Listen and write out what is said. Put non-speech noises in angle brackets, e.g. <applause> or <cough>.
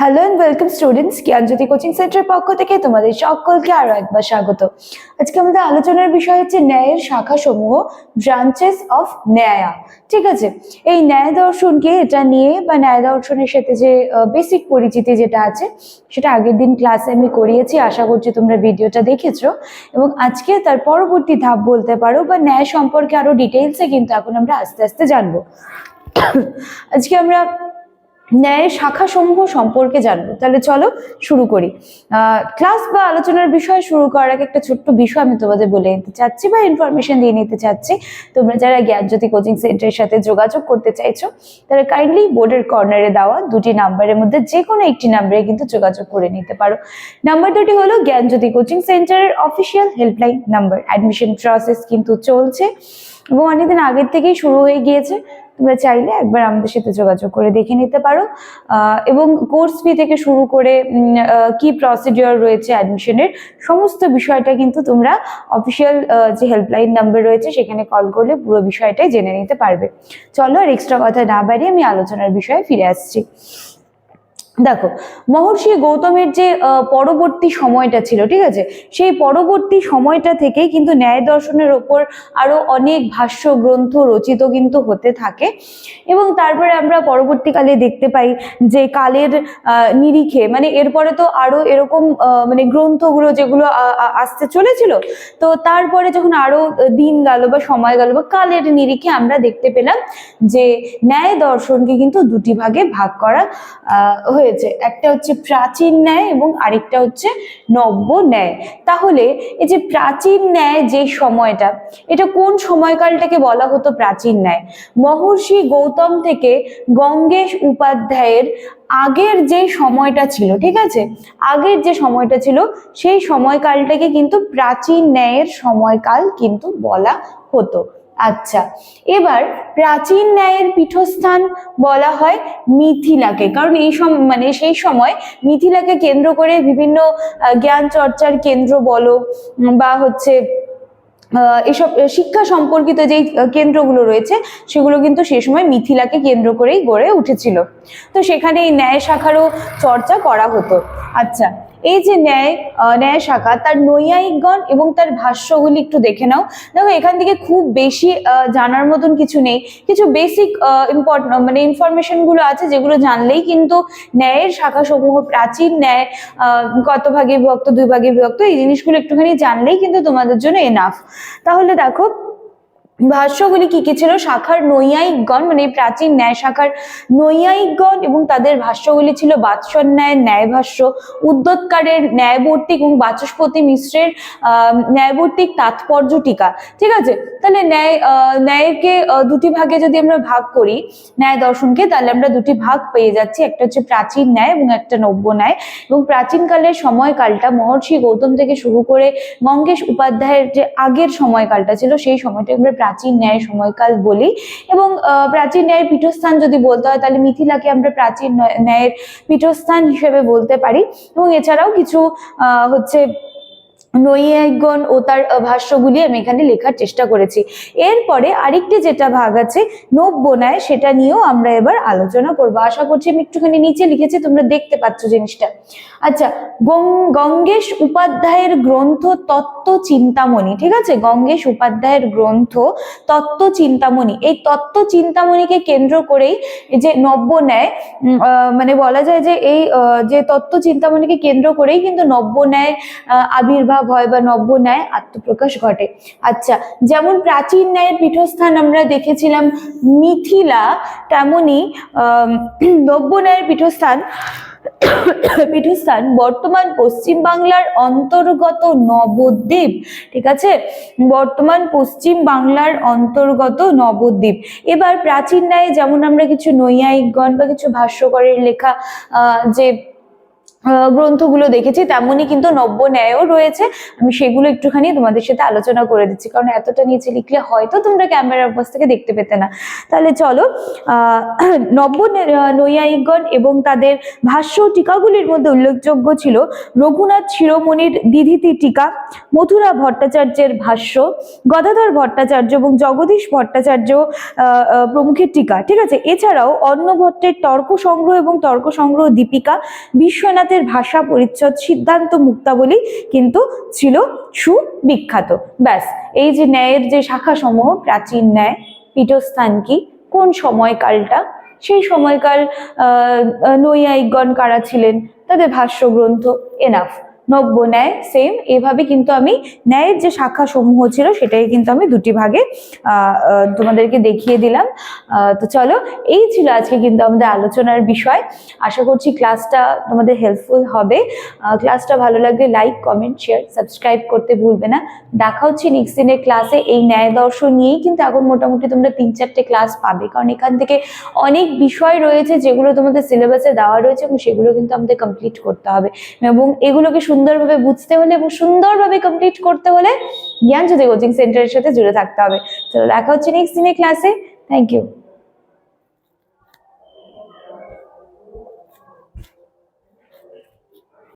Hello and welcome students Gyanjyoti coaching সেন্টারের পক্ষ থেকে তোমাদের সকলকে আরও একবার স্বাগত। আজকে আমাদের আলোচনার বিষয় হচ্ছে ন্যায়ের শাখা সমূহ ব্রাঞ্চেস অফ ন্যায়া। ঠিক আছে? এই ন্যায় দর্শনকে এটা নিয়ে বা ন্যায় দর্শনের সাথে যে বেসিক পরিচিতি যেটা আছে, সেটা আগের দিন ক্লাসে আমি করিয়েছি, আশা করছি তোমরা ভিডিওটা দেখেছ। এবং আজকে তার পরবর্তী ধাপ বলতে পারো বা ন্যায় সম্পর্কে আরও ডিটেলসে কিন্তু এখন আমরা আস্তে আস্তে জানব। আজকে আমরা ন্যায়ের শাখা সমূহ সম্পর্কে জানব। তাহলে চলো শুরু করি। ক্লাস বা আলোচনার বিষয় শুরু করার আগে একটা ছোট্ট বিষয় আমি তোমাদের বলে নিতে চাচ্ছি বা ইনফরমেশন দিয়ে নিতে চাচ্ছি। তোমরা যারা জ্ঞানজ্যোতি কোচিং সেন্টারের সাথে যোগাযোগ করতে চাইছো, তারা কাইন্ডলি বোর্ডের কর্নারে দেওয়া দুটি নাম্বারের মধ্যে যে কোনো একটি নাম্বারে কিন্তু যোগাযোগ করে নিতে পারো। নাম্বার দুটি হলো জ্ঞানজ্যোতি কোচিং সেন্টারের official helpline number admission process কিন্তু চলছে এবং অনেকদিন আগের থেকেই শুরু হয়ে গিয়েছে। তোমরা চাইলে একবার আমাদের সাথে যোগাযোগ করে দেখে নিতে পারো। এবং কোর্স ফি থেকে শুরু করে কি প্রসিডিওর রয়েছে অ্যাডমিশনের সমস্ত বিষয়টা কিন্তু তোমরা অফিসিয়াল যে হেল্পলাইন নাম্বার রয়েছে সেখানে কল করলে পুরো বিষয়টাই জেনে নিতে পারবে। চলো আর এক্সট্রা কথা না বাড়িয়ে আমি আলোচনার বিষয়ে ফিরে আসছি। দেখো মহর্ষি গৌতমের যে পরবর্তী সময়টা ছিল ঠিক আছে? সেই পরবর্তী সময়টা থেকেই কিন্তু ন্যায় দর্শনের ওপর আরও অনেক ভাষ্য গ্রন্থ রচিত কিন্তু হতে থাকে। এবং তারপরে আমরা পরবর্তীকালে দেখতে পাই যে কালের নিরিখে মানে এরপরে তো আরও এরকম মানে গ্রন্থগুলো যেগুলো আসতে চলেছিল তো তারপরে যখন আরও দিন গেল বা সময় গেল বা কালের নিরিখে আমরা দেখতে পেলাম যে ন্যায় দর্শনকে কিন্তু দুটি ভাগে ভাগ করা আহ, হয়েছে। একটা হচ্ছে প্রাচীন ন্যায় এবং আরেকটা হচ্ছে নব্য ন্যায়। তাহলে এই যে প্রাচীন ন্যায় যে সময়টা, এটা কোন সময়কালটাকে বলা হতো প্রাচীন ন্যায়? মহর্ষি গৌতম থেকে গঙ্গেশ উপাধ্যায়ের আগের যে সময়টা ছিল, ঠিক আছে? আগের যে সময়টা ছিল, সেই সময়কালটাকে কিন্তু প্রাচীন ন্যায়ের সময়কাল কিন্তু বলা হতো। আচ্ছা এবার প্রাচীন ন্যায়ের পীঠস্থান বলা হয় মিথিলাকে। কারণ এই সম মানে সেই সময় মিথিলাকে কেন্দ্র করে বিভিন্ন জ্ঞান চর্চার কেন্দ্র বলো বা হচ্ছে এসব, শিক্ষা সম্পর্কিত যেই কেন্দ্রগুলো রয়েছে, সেগুলো কিন্তু সে সময় মিথিলাকে কেন্দ্র করেই গড়ে উঠেছিল। তো সেখানে এই ন্যায় শাখারও চর্চা করা হতো। আচ্ছা এই যে ন্যায় ন্যায় শাখা, তার নৈয়ায়িকগণ এবং তার ভাষ্যগুলি একটু দেখে নাও। দেখো, এখান থেকে খুব বেশি জানার মতন কিছু নেই। কিছু বেসিক ইম্পর্টেন্ট মানে ইনফরমেশনগুলো আছে যেগুলো জানলেই কিন্তু ন্যায়ের শাখা সমূহ প্রাচীন ন্যায় কত ভাগে বিভক্ত, দুই ভাগে বিভক্ত, এই জিনিসগুলো একটুখানি জানলেই কিন্তু তোমাদের জন্য এনাফ তাহলে দেখো ভাষ্যগুলি কি কি ছিল? শাখার নৈয়ায়িকগণ মানে প্রাচীন ন্যায় শাখার নৈয়ায়িকগণ এবং তাদের ভাষ্যগুলি ছিল বাৎসর ন্যায় ন্যায় ভাষ্য উদ্যোতকারের ন্যায়বর্তিক এবং বাচস্পতি মিশ্রের ন্যায়বর্তিক তাৎপর্য টিকা। ঠিক আছে? তাহলে ন্যায় ন্যায়কে দুটি ভাগে যদি আমরা ভাগ করি, ন্যায় দর্শনকে, তাহলে আমরা দুটি ভাগ পেয়ে যাচ্ছি। একটা হচ্ছে প্রাচীন ন্যায় এবং একটা নব্য ন্যায়। এবং প্রাচীনকালের সময়কালটা, মহর্ষি গৌতম থেকে শুরু করে গঙ্গেশ উপাধ্যায়ের যে আগের সময়কালটা ছিল, সেই সময়টা আমরা প্রাচীন ন্যায় সময়কাল বলি এবং প্রাচীন ন্যায়ের পীঠস্থান যদি বলতে হয়, তাহলে মিথিলাকে আমরা প্রাচীন নয়- ন্যায়ের পীঠস্থান হিসেবে বলতে পারি। এবং এছাড়াও কিছু হচ্ছে নৈয়ায়িকগণ ও তার ভাষ্যগুলি আমি এখানে লেখার চেষ্টা করেছি। এরপরে আরেকটি যেটা ভাগ আছে নব্য ন্যায় সেটা নিয়েও আমরা এবার আলোচনা করব। আশা করছি আমি একটুখানি নিচে লিখেছি, তোমরা দেখতে পাচ্ছ জিনিসটা। আচ্ছা গঙ্গেশ উপাধ্যায়ের গ্রন্থ তত্ত্ব চিন্তামণি, ঠিক আছে? গঙ্গেশ উপাধ্যায়ের গ্রন্থ তত্ত্ব চিন্তামণি। এই তত্ত্ব চিন্তামণিকে কেন্দ্র করেই যে নব্য ন্যায় মানে বলা যায় যে এই যে তত্ত্ব চিন্তামণিকে কেন্দ্র করেই কিন্তু নব্য ন্যায় আবির্ভাব হয় বা নব্য ন্যায় আত্মপ্রকাশ ঘটে। আচ্ছা যেমন প্রাচীন ন্যায়ের পীঠস্থান আমরা দেখেছিলাম মিথিলা, তেমনি নব্য ন্যায়ের পীঠস্থান পীঠস্থান বর্তমান পশ্চিম বাংলার অন্তর্গত নবদ্বীপ, ঠিক আছে? বর্তমান পশ্চিম বাংলার অন্তর্গত নবদ্বীপ। এবার প্রাচীন ন্যায় যেমন আমরা কিছু নৈয়ায়িকগণ বা কিছু ভাষ্যকরের লেখা যে গ্রন্থগুলো দেখেছি, তেমনই কিন্তু নব্য ন্যায়ও রয়েছে। আমি সেগুলো একটুখানি তোমাদের সাথে আলোচনা করে দিচ্ছি, কারণ এতটা নিচে লিখলে হয়তো তোমরা ক্যামেরার পাশ থেকে দেখতে পেতে না। তাহলে চলো <clears throat> নব্য নৈয়ায়িকগণ এবং তাদের ভাষ্য টিকাগুলির মধ্যে উল্লেখযোগ্য ছিল রঘুনাথ শিরোমণির দিধিতি টিকা, মথুরা ভট্টাচার্যের ভাষ্য, গদাধর ভট্টাচার্য এবং জগদীশ ভট্টাচার্য প্রমুখের টিকা। ঠিক আছে? এছাড়াও অন্ন ভট্টের তর্ক সংগ্রহ এবং তর্ক সংগ্রহ দীপিকা, বিশ্বনাথের ভাষা পরিচ্ছদ সিদ্ধান্ত মুক্তাবলী কিন্তু ছিল সুবিখ্যাত। ব্যাস এই যে ন্যায়ের যে শাখা সমূহ প্রাচীন ন্যায় পীঠস্থান কি কোন সময়কালটা? সেই সময়কাল আহ, নৈয়ায়িকগণ কারা ছিলেন? তাদের ভাষ্য গ্রন্থ এনাফ নব্য ন্যায় সেম এভাবে কিন্তু আমি ন্যায়ের যে শাখা সমূহ ছিল সেটাই কিন্তু আমি দুটি ভাগে তোমাদেরকে দেখিয়ে দিলাম। তো চলো, এই ছিল আজকে কিন্তু আমাদের আলোচনার বিষয়। আশা করছি ক্লাসটা তোমাদের হেল্পফুল হবে। ক্লাসটা ভালো লাগলে লাইক কমেন্ট শেয়ার সাবস্ক্রাইব করতে ভুলবে না। দেখা হচ্ছে নেক্সট দিনের ক্লাসে এই ন্যায় দর্শন নিয়েই। কিন্তু এখন মোটামুটি তোমরা তিন চারটে ক্লাস পাবে। কারণ এখান থেকে অনেক বিষয় রয়েছে যেগুলো তোমাদের সিলেবাসে দেওয়া রয়েছে এবং সেগুলো কিন্তু আমাদের কমপ্লিট করতে হবে। এবং এগুলোকে সুন্দরভাবে বুঝতে হলে এবং সুন্দরভাবে কমপ্লিট করতে হলে জ্ঞান যদি কোচিং সেন্টারের সাথে জুড়ে থাকতে হবে। তো দেখা হচ্ছে নেক্সট দিনে ক্লাসে থ্যাংক ইউ